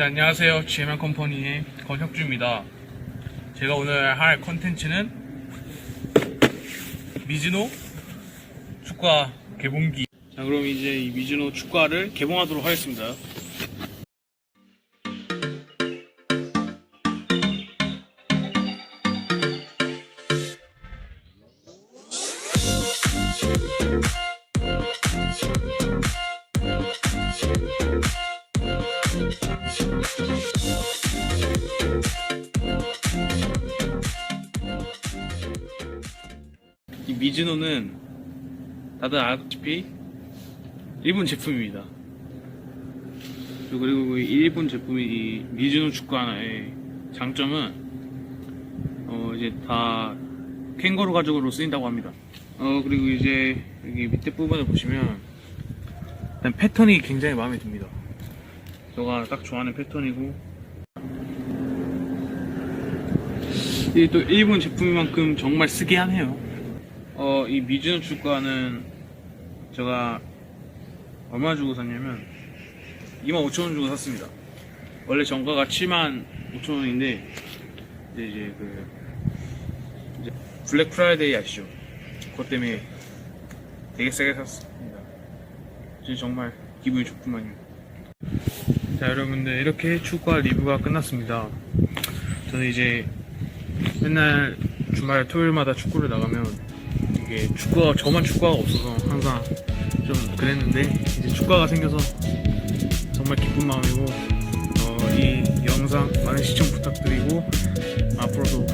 안녕하세요. GMR 컴퍼니의 권혁주입니다. 제가 오늘 할 컨텐츠는 미즈노 축구화 개봉기. 자, 그럼 이제 이 미즈노 축구화를 개봉하도록 하겠습니다. 이 미즈노는 다들 알다시피 일본 제품입니다. 그리고 이 일본 제품이 이 미즈노 축구화의 장점은 어 이제 다 캥거루 가죽으로 쓰인다고 합니다. 어 그리고 이제 여기 밑에 부분을 보시면 일단 패턴이 굉장히 마음에 듭니다. 제가 딱 좋아하는 패턴이고 이게 또 일본 제품만큼 정말 쓰게 하네요. 어, 이 미즈노 축구화는 제가 얼마 주고 샀냐면 25,000원 주고 샀습니다. 원래 정가가 75,000원인데 이제, 이제 그 이제 블랙 프라이데이 아시죠? 그것 때문에 되게 세게 샀습니다. 진짜 정말 기분이 좋구만요. 자 여러분들 이렇게 축구화 리뷰가 끝났습니다. 저는 이제 맨날 주말 토요일마다 축구를 나가면 이게 축구가 저만 축구가 없어서 항상 좀 그랬는데 이제 축구가 생겨서 정말 기쁜 마음이고 어, 이 영상 많은 시청 부탁드리고 앞으로도